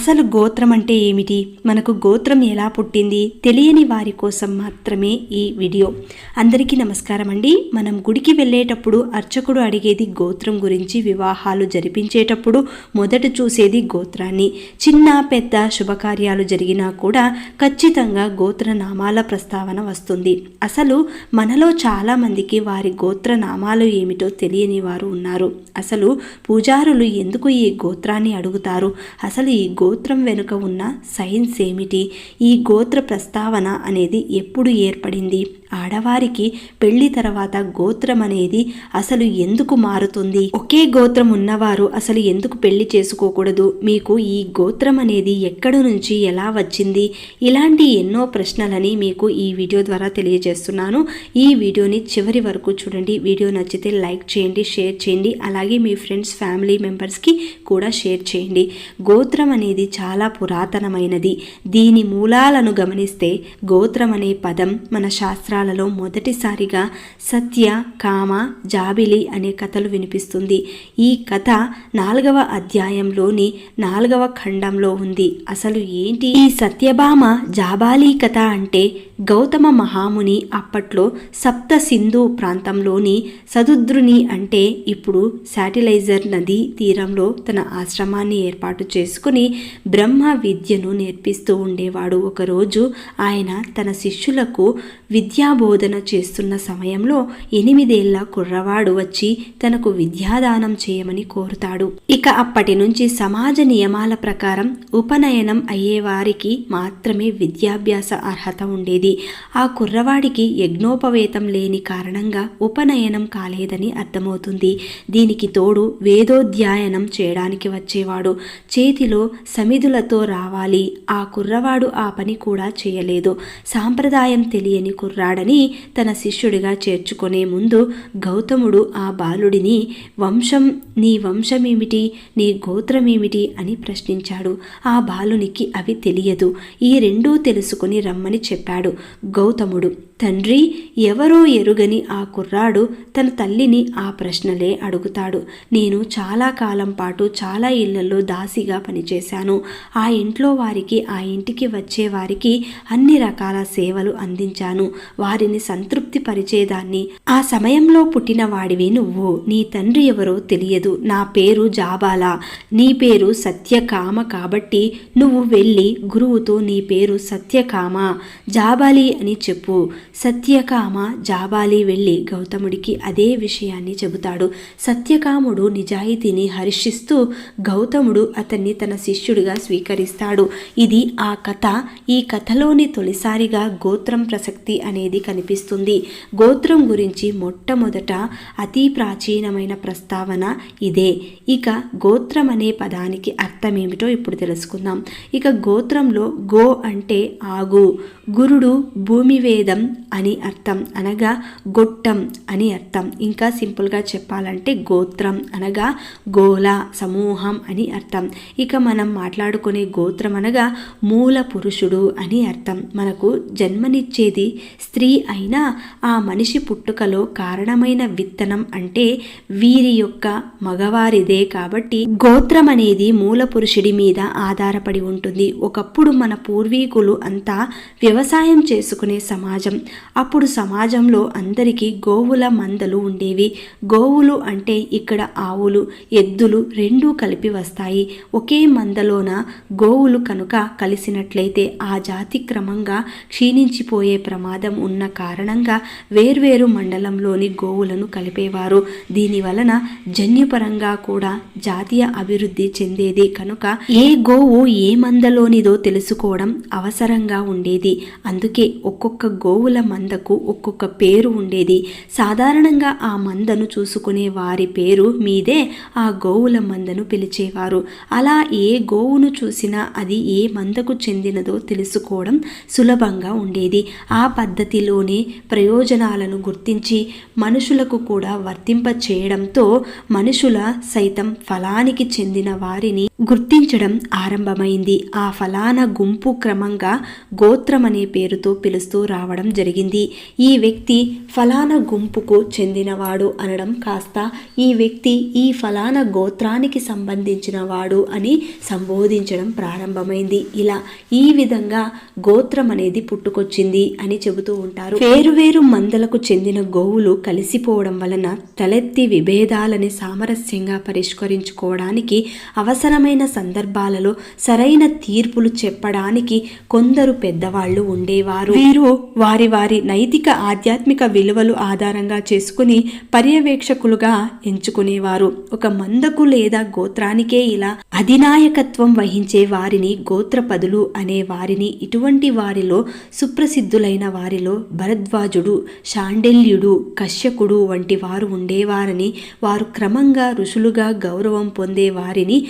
అసలు గోత్రం అంటే ఏమిటి? మనకు గోత్రం ఎలా పుట్టింది? తెలియని వారి కోసం మాత్రమే ఈ వీడియో. అందరికీ నమస్కారం అండి మనం గుడికి వెళ్ళేటప్పుడు అర్చకుడు అడిగేది గోత్రం గురించి వివాహాలు జరిపించేటప్పుడు మొదట చూసేది గోత్రాన్ని. చిన్న పెద్ద శుభకార్యాలు జరిగినా కూడా ఖచ్చితంగా గోత్ర నామాల ప్రస్తావన వస్తుంది. అసలు మనలో చాలామందికి వారి గోత్ర నామాలు ఏమిటో తెలియని వారు ఉన్నారు. అసలు పూజారులు ఎందుకు ఈ గోత్రాన్ని అడుగుతారు? అసలు ఈ గో గోత్రం వెనుక ఉన్న సైన్స్ ఏమిటి ఈ గోత్ర ప్రస్తావన అనేది ఎప్పుడు ఏర్పడింది? ఆడవారికి పెళ్ళి తర్వాత గోత్రం అనేది అసలు ఎందుకు మారుతుంది? ఒకే గోత్రం ఉన్నవారు అసలు ఎందుకు పెళ్ళి చేసుకోకూడదు? మీకు ఈ గోత్రం అనేది ఎక్కడి నుంచి ఎలా వచ్చింది? ఇలాంటి ఎన్నో ప్రశ్నలని మీకు ఈ వీడియో ద్వారా తెలియజేస్తున్నాను. ఈ వీడియోని చివరి వరకు చూడండి. వీడియో నచ్చితే లైక్ చేయండి షేర్ చేయండి. అలాగే మీ ఫ్రెండ్స్ ఫ్యామిలీ మెంబర్స్కి కూడా షేర్ చేయండి. గోత్రం అనేది చాలా పురాతనమైనది. దీని మూలాలను గమనిస్తే గోత్రం అనే పదం మన చిత్రాలలో మొదటిసారిగా సత్య కామ జాబిలి అనే కథలు వినిపిస్తుంది. ఈ కథ నాలుగవ అధ్యాయంలోని నాలుగవ ఖండంలో ఉంది. అసలు ఏంటి? ఈ సత్యభామ జాబాలి కథ అంటే గౌతమ మహాముని అప్పట్లో సప్త సింధు ప్రాంతంలోని సదుద్రుని అంటే ఇప్పుడు శాటిలైజర్ నది తీరంలో తన ఆశ్రమాన్ని ఏర్పాటు చేసుకుని బ్రహ్మ విద్యను నేర్పిస్తూ ఉండేవాడు. ఒకరోజు ఆయన తన శిష్యులకు విద్యాబోధన చేస్తున్న సమయంలో ఎనిమిదేళ్ళ కుర్రవాడు వచ్చి తనకు విద్యాదానం చేయమని కోరుతాడు. ఇక అప్పటి నుంచి సమాజ నియమాల ప్రకారం ఉపనయనం అయ్యేవారికి మాత్రమే విద్యాభ్యాస అర్హత ఉండేది. ఆ కుర్రవాడికి యజ్ఞోపవేతం లేని కారణంగా ఉపనయనం కాలేదని అర్థమవుతుంది. దీనికి తోడు వేదోధ్యాయనం చేయడానికి వచ్చేవాడు. చేతిలో సమిధులతో రావాలి. ఆ కుర్రవాడు ఆ పని కూడా చేయలేదు. సాంప్రదాయం తెలియని కుర్రాడని తన శిష్యుడిగా చేర్చుకునే ముందు గౌతముడు ఆ బాలుడిని వంశం నీ వంశమేమిటి? నీ గోత్రమేమిటి? అని ప్రశ్నించాడు. ఆ బాలునికి అవి తెలియదు. ఈ రెండూ తెలుసుకుని రమ్మని చెప్పాడు. గౌతముడు. తండ్రి ఎవరో ఎరుగని ఆ కుర్రాడు తన తల్లిని ఆ ప్రశ్నలే అడుగుతాడు. నేను చాలా కాలం పాటు చాలా ఇళ్ళలో దాసిగా పనిచేశాను. ఆ ఇంట్లో వారికి ఆ ఇంటికి వచ్చే వారికి అన్ని రకాల సేవలు అందించాను. వారిని సంతృప్తి పరిచేదాన్ని. ఆ సమయంలో పుట్టిన వాడివి నువ్వు. నీ తండ్రి ఎవరో తెలియదు. నా పేరు జాబాలా. నీ పేరు సత్యకామ కాబట్టి నువ్వు వెళ్ళి గురువుతో నీ పేరు సత్యకామ. జాబాలి అని చెప్పు. సత్యకామ జాబాలి వెళ్ళి గౌతముడికి అదే విషయాన్ని చెబుతాడు. సత్యకాముడు నిజాయితీని హర్షిస్తూ గౌతముడు అతన్ని తన శిష్యుడిగా స్వీకరిస్తాడు. ఇది ఆ కథ. ఈ కథలోని తొలిసారిగా గోత్రం ప్రసక్తి అనేది కనిపిస్తుంది. గోత్రం గురించి మొట్టమొదట అతి ప్రాచీనమైన ప్రస్తావన ఇదే. ఇక గోత్రం అనే పదానికి అర్థమేమిటో ఇప్పుడు తెలుసుకుందాం. ఇక గోత్రంలో గో అంటే ఆగు. గురుడు భూమి వేదం అని అర్థం అనగా గొట్టం అని అర్థం. ఇంకా సింపుల్గా చెప్పాలంటే గోత్రం అనగా గోల సమూహం అని అర్థం. ఇక మనం మాట్లాడుకునే గోత్రం అనగా మూల పురుషుడు అని అర్థం. మనకు జన్మనిచ్చేది స్త్రీ అయినా ఆ మనిషి పుట్టుకలో కారణమైన విత్తనం అంటే వీరి యొక్క మగవారిదే కాబట్టి గోత్రం అనేది మూల పురుషుడి మీద ఆధారపడి ఉంటుంది. ఒకప్పుడు మన పూర్వీకులు అంతా వ్యవసాయం చేసుకునే సమాజం. అప్పుడు సమాజంలో అందరికీ గోవుల మందలు ఉండేవి. గోవులు అంటే ఇక్కడ ఆవులు ఎద్దులు రెండూ కలిపి వస్తాయి. ఒకే మందలోన గోవులు కనుక కలిసినట్లయితే ఆ జాతి క్రమంగా క్షీణించిపోయే ప్రమాదం ఉన్న కారణంగా వేర్వేరు మండలంలోని గోవులను కలిపేవారు. దీని వలన జన్యుపరంగా కూడా జాతీయ అభివృద్ధి చెందేది కనుక ఏ గోవు ఏ మందలోనిదో తెలుసుకోవడం అవసరంగా ఉండేది. అందుకే ఒక్కొక్క గోవుల మందకు ఒక్కొక్క పేరు ఉండేది. సాధారణంగా ఆ మందను చూసుకునే వారి పేరు మీదే ఆ గోవుల మందను పిలిచేవారు. అలా ఏ గోవును చూసినా అది ఏ మందకు చెందినదో తెలుసుకోవడం సులభంగా ఉండేది. ఆ పద్ధతిలోనే ప్రయోజనాలను గుర్తించి మనుషులకు కూడా వర్తింప చేయడంతో మనుషుల సైతం ఫలానికి చెందిన వారిని గుర్తించడం ఆరంభమైంది. ఆ ఫలానా గుంపు క్రమంగా గోత్రం అనే పేరుతో పిలుస్తూ రావడం జరిగింది. ఈ వ్యక్తి ఫలానా గుంపుకు చెందినవాడు అనడం కాస్త ఈ వ్యక్తి ఈ ఫలానా గోత్రానికి సంబంధించిన వాడు అని సంబోధించడం ప్రారంభమైంది. ఇలా ఈ విధంగా గోత్రం అనేది పుట్టుకొచ్చింది అని చెబుతూ ఉంటారు. వేరువేరు మందలకు చెందిన గోవులు కలిసిపోవడం వలన తలెత్తి విభేదాలని సామరస్యంగా పరిష్కరించుకోవడానికి అవసరమైన సందర్భాలలో సరైన తీర్పులు చెప్పడానికి కొందరు పెద్దవాళ్ళు ఉండేవారు. వీరు వారి వారి నైతిక ఆధ్యాత్మిక విలువలు ఆధారంగా చేసుకుని పర్యవేక్షకులుగా ఎంచుకునేవారు. ఒక మందకు లేదా గోత్రానికే ఇలా అధినాయకత్వం వహించే వారిని గోత్రపదులు అనే వారిని ఇటువంటి వారిలో సుప్రసిద్ధులైన వారిలో భరద్వాజుడు శాండల్యుడు కశ్యకుడు వంటి వారు ఉండేవారని వారు క్రమంగా ఋషులుగా గౌరవం పొందే వారిని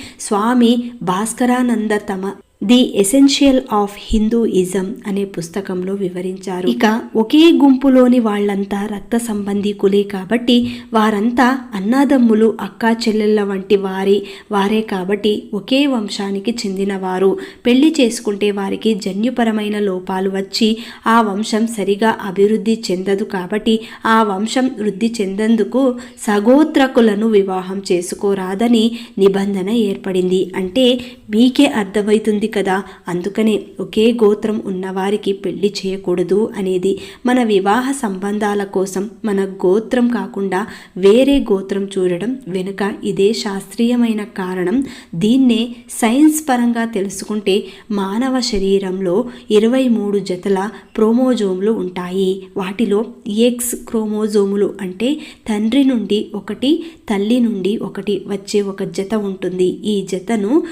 ಸ್ವಾಮಿ ಭಾಸ್ಕರಾನಂದ ತಮ ది ఎసెన్షియల్ ఆఫ్ హిందూయిజం అనే పుస్తకంలో వివరించారు. ఇక ఒకే గుంపులోని వాళ్ళంతా రక్త సంబంధికులే కాబట్టి వారంతా అన్నాదమ్ములు అక్కా చెల్లెళ్ళ వంటి వారి వారే కాబట్టి ఒకే వంశానికి చెందినవారు. పెళ్ళి చేసుకుంటే వారికి జన్యుపరమైన లోపాలు వచ్చి ఆ వంశం సరిగా అభివృద్ధి చెందదు కాబట్టి ఆ వంశం వృద్ధి చెందేందుకు సగోత్రకులను వివాహం చేసుకోరాదని నిబంధన ఏర్పడింది. అంటే మీకే అర్థమవుతుంది కదా. అందుకనే ఒకే గోత్రం ఉన్నవారికి పెళ్ళి చేయకూడదు అనేది మన వివాహ సంబంధాల కోసం మన గోత్రం కాకుండా వేరే గోత్రం చూడడం వెనుక ఇదే శాస్త్రీయమైన కారణం. దీన్నే సైన్స్ పరంగా తెలుసుకుంటే మానవ శరీరంలో ఇరవై మూడు జతల ప్రోమోజోములు ఉంటాయి. వాటిలో ఎక్స్ క్రోమోజోములు అంటే తండ్రి నుండి ఒకటి తల్లి నుండి ఒకటి వచ్చే ఒక జత ఉంటుంది. ఈ జతను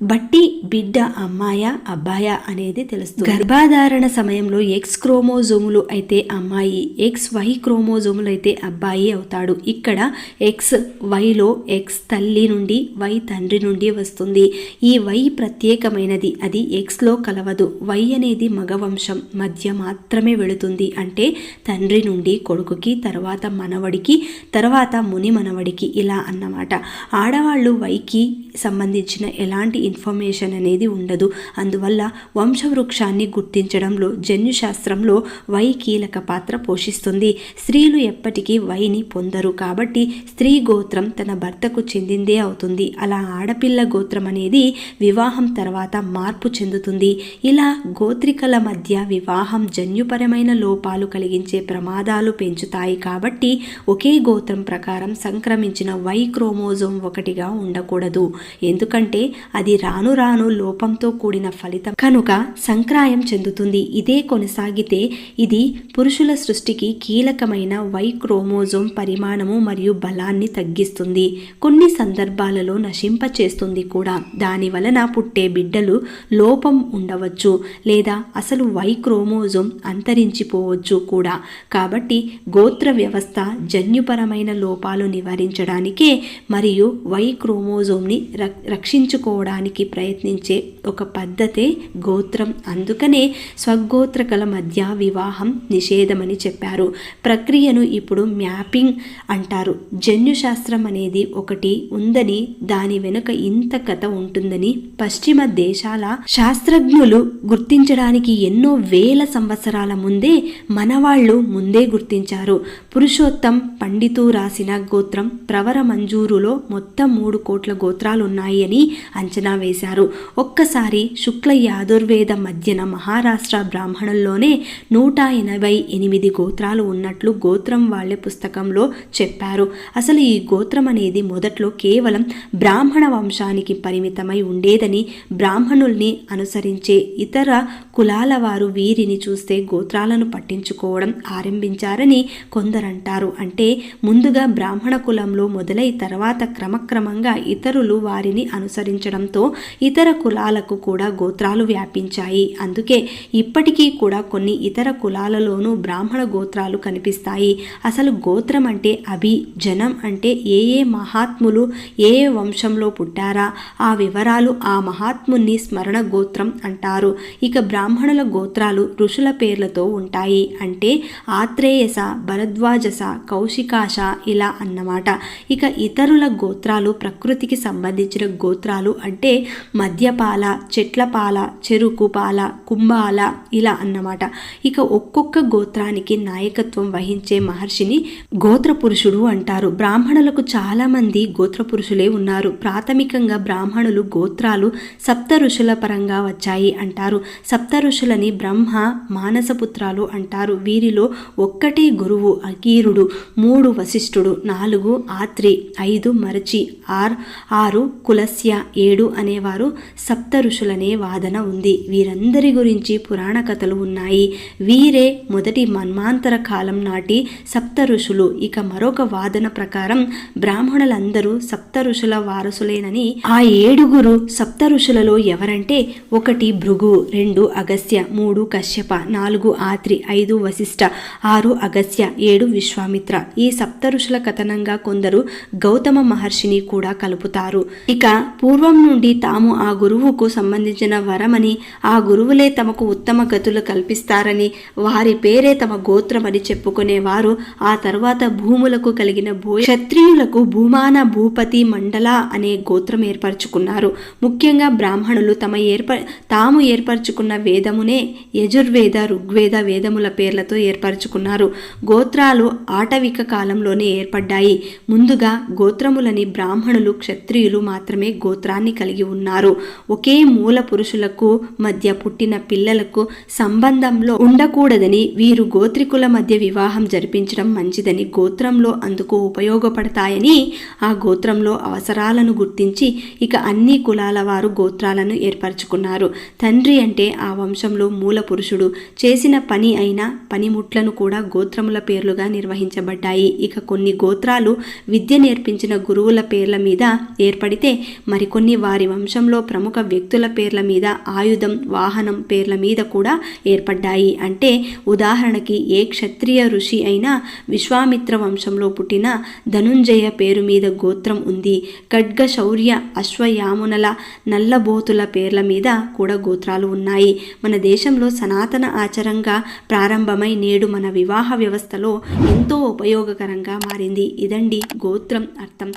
బట్టి బిడ్డ అమ్మాయ అబ్బాయ అనేది తెలుస్తుంది. గర్భాధారణ సమయంలో ఎక్స్ క్రోమోజోములు అయితే అమ్మాయి ఎక్స్ వై క్రోమోజోములు అయితే అబ్బాయి అవుతాడు. ఇక్కడ ఎక్స్ వైలో ఎక్స్ తల్లి నుండి వై తండ్రి నుండి వస్తుంది. ఈ వై ప్రత్యేకమైనది అది ఎక్స్లో కలవదు. వై అనేది మగవంశం మధ్య మాత్రమే వెళుతుంది. అంటే తండ్రి నుండి కొడుకుకి తర్వాత మనవడికి తర్వాత ముని మనవడికి ఇలా అన్నమాట. ఆడవాళ్ళు వైకి సంబంధించిన ఎలాంటి ఇన్ఫర్మేషన్ అనేది ఉండదు. అందువల్ల వంశవృక్షాన్ని గుర్తించడంలో జన్యుశాస్త్రంలో వై కీలక పాత్ర పోషిస్తుంది. స్త్రీలు ఎప్పటికీ వైని పొందరు కాబట్టి స్త్రీ గోత్రం తన భర్తకు చెందిందే అవుతుంది. అలా ఆడపిల్ల గోత్రం అనేది వివాహం తర్వాత మార్పు చెందుతుంది. ఇలా గోత్రికల మధ్య వివాహం జన్యుపరమైన లోపాలు కలిగించే ప్రమాదాలు పెంచుతాయి కాబట్టి ఒకే గోత్రం ప్రకారం సంక్రమించిన వై క్రోమోజోమ్ ఒకటిగా ఉండకూడదు. ఎందుకంటే అది రాను రాను లోపంతో కూడిన ఫలితం కనుక సంక్రాయం చెందుతుంది. ఇదే కొనసాగితే ఇది పురుషుల సృష్టికి కీలకమైన వై క్రోమోజోమ్ పరిమాణము మరియు బలాన్ని తగ్గిస్తుంది. కొన్ని సందర్భాలలో నశింపచేస్తుంది కూడా. దాని వలన పుట్టే బిడ్డలు లోపం ఉండవచ్చు లేదా అసలు వై క్రోమోజోమ్ అంతరించిపోవచ్చు కూడా. కాబట్టి గోత్ర వ్యవస్థ జన్యుపరమైన లోపాలు నివారించడానికే మరియు వై క్రోమోజోమ్ని రక్షించుకోవడానికి ప్రయత్నించే ఒక పద్ధతే గోత్రం. అందుకనే స్వగోత్రకల మధ్య వివాహం నిషేధమని చెప్పారు. ప్రక్రియను ఇప్పుడు మ్యాపింగ్ అంటారు. జన్యుశాస్త్రం అనేది ఒకటి ఉందని దాని వెనుక ఇంత కథ ఉంటుందని పశ్చిమ దేశాల శాస్త్రజ్ఞులు గుర్తించడానికి ఎన్నో వేల సంవత్సరాల ముందే మనవాళ్ళు ముందే గుర్తించారు. పురుషోత్తం పండితు రాసిన గోత్రం ప్రవర మంజూరులో మొత్తం మూడు కోట్ల గోత్రాలున్నాయని అని అంచనా వేశారు. ఒక్కసారి శుక్ల యాదుర్వేద మధ్యన మహారాష్ట్ర బ్రాహ్మణుల్లోనే నూట ఎనభై ఎనిమిది గోత్రాలు ఉన్నట్లు గోత్రం వాళ్ళ పుస్తకంలో చెప్పారు. అసలు ఈ గోత్రం అనేది మొదట్లో కేవలం బ్రాహ్మణ వంశానికి పరిమితమై ఉండేదని బ్రాహ్మణుల్ని అనుసరించే ఇతర కులాల వారు వీరిని చూస్తే గోత్రాలను పట్టించుకోవడం ఆరంభించారని కొందరంటారు. అంటే ముందుగా బ్రాహ్మణ కులంలో మొదలై తర్వాత క్రమక్రమంగా ఇతరులు వారిని అనుసరించడంతో ఇతర కులాలకు కూడా గోత్రాలు వ్యాపించాయి. అందుకే ఇప్పటికీ కూడా కొన్ని ఇతర కులాలలోనూ బ్రాహ్మణ గోత్రాలు కనిపిస్తాయి. అసలు గోత్రం అంటే అభి జనం అంటే ఏ ఏ మహాత్ములు ఏ ఏ వంశంలో పుట్టారా? ఆ వివరాలు ఆ మహాత్ముని స్మరణ గోత్రం అంటారు. ఇక బ్రాహ్మణుల గోత్రాలు ఋషుల పేర్లతో ఉంటాయి. అంటే ఆత్రేయస భరద్వాజస కౌశికాశ ఇలా అన్నమాట. ఇక ఇతరుల గోత్రాలు ప్రకృతికి సంబంధించిన గోత్రాలు అంటే అంటే మద్యపాల చెట్లపాల చెరుకు పాల కుంభాల ఇలా అన్నమాట. ఇక ఒక్కొక్క గోత్రానికి నాయకత్వం వహించే మహర్షిని గోత్ర పురుషుడు అంటారు. బ్రాహ్మణులకు చాలామంది గోత్ర పురుషులే ఉన్నారు. ప్రాథమికంగా బ్రాహ్మణులు గోత్రాలు సప్త ఋషుల పరంగా వచ్చాయి అంటారు. సప్త ఋషులని బ్రహ్మ మానసపుత్రాలు అంటారు. వీరిలో ఒక్కటే గురువు అకీరుడు మూడు వశిష్ఠుడు నాలుగు ఆత్రి ఐదు మరచి ఆర్ ఆరు కులస్య ఏడు అనేవారు సప్త ఋషులనే వాదన ఉంది. వీరందరి గురించి పురాణ కథలు ఉన్నాయి. వీరే మొదటి మన్మాంతర కాలం నాటి సప్త ఋషులు ఇక మరొక వాదన ప్రకారం బ్రాహ్మణులందరూ సప్త ఋషుల వారసులేనని ఆ ఏడుగురు సప్త ఋషులలో ఎవరంటే ఒకటి భృగు రెండు అగస్య మూడు కశ్యప నాలుగు ఆత్రి ఐదు వశిష్ఠ ఆరు అగస్య ఏడు విశ్వామిత్ర. ఈ సప్త ఋషుల కథనంగా కొందరు గౌతమ మహర్షిని కూడా కలుపుతారు. ఇక పూర్వం నుండి తాము ఆ గురువుకు సంబంధించిన వరమని ఆ గురువులే తమకు ఉత్తమ గతులు కల్పిస్తారని వారి పేరే తమ గోత్రమని చెప్పుకునేవారు. ఆ తర్వాత భూములకు కలిగిన భూ క్షత్రియులకు భూమాన భూపతి మండల అనే గోత్రం ఏర్పరచుకున్నారు. ముఖ్యంగా బ్రాహ్మణులు తమ ఏర్ప తాము ఏర్పరచుకున్న వేదమునే యజుర్వేద ఋగ్వేద వేదముల పేర్లతో ఏర్పరచుకున్నారు. గోత్రాలు ఆటవిక కాలంలోనే ఏర్పడ్డాయి. ముందుగా గోత్రములని బ్రాహ్మణులు క్షత్రియులు మాత్రమే గోత్రాన్ని కలిగి కలిగి ఉన్నారు. ఒకే మూల పురుషులకు మధ్య పుట్టిన పిల్లలకు సంబంధంలో ఉండకూడదని వీరు గోత్రికుల మధ్య వివాహం జరిపించడం మంచిదని గోత్రంలో అందుకు ఉపయోగపడతాయని ఆ గోత్రంలో అవసరాలను గుర్తించి ఇక అన్ని కులాల వారు గోత్రాలను ఏర్పరచుకున్నారు. తండ్రి అంటే ఆ వంశంలో మూల పురుషుడు. చేసిన పని అయిన పనిముట్లను కూడా గోత్రముల పేర్లుగా నిర్వహించబడ్డాయి. ఇక కొన్ని గోత్రాలు విద్య నేర్పించిన గురువుల పేర్ల మీద ఏర్పడితే మరికొన్ని వారి వంశంలో ప్రముఖ వ్యక్తుల పేర్ల మీద ఆయుధం వాహనం పేర్ల మీద కూడా ఏర్పడ్డాయి. అంటే ఉదాహరణకి ఏ క్షత్రియ ఋషి అయినా విశ్వామిత్ర వంశంలో పుట్టిన ధనుంజయ పేరు మీద గోత్రం ఉంది. ఖడ్గ శౌర్య అశ్వయామునల నల్లబోతుల పేర్ల మీద కూడా గోత్రాలు ఉన్నాయి. మన దేశంలో సనాతన ఆచారంగా ప్రారంభమై నేడు మన వివాహ వ్యవస్థలో ఎంతో ఉపయోగకరంగా మారింది. ఇదండి గోత్రం అర్థం.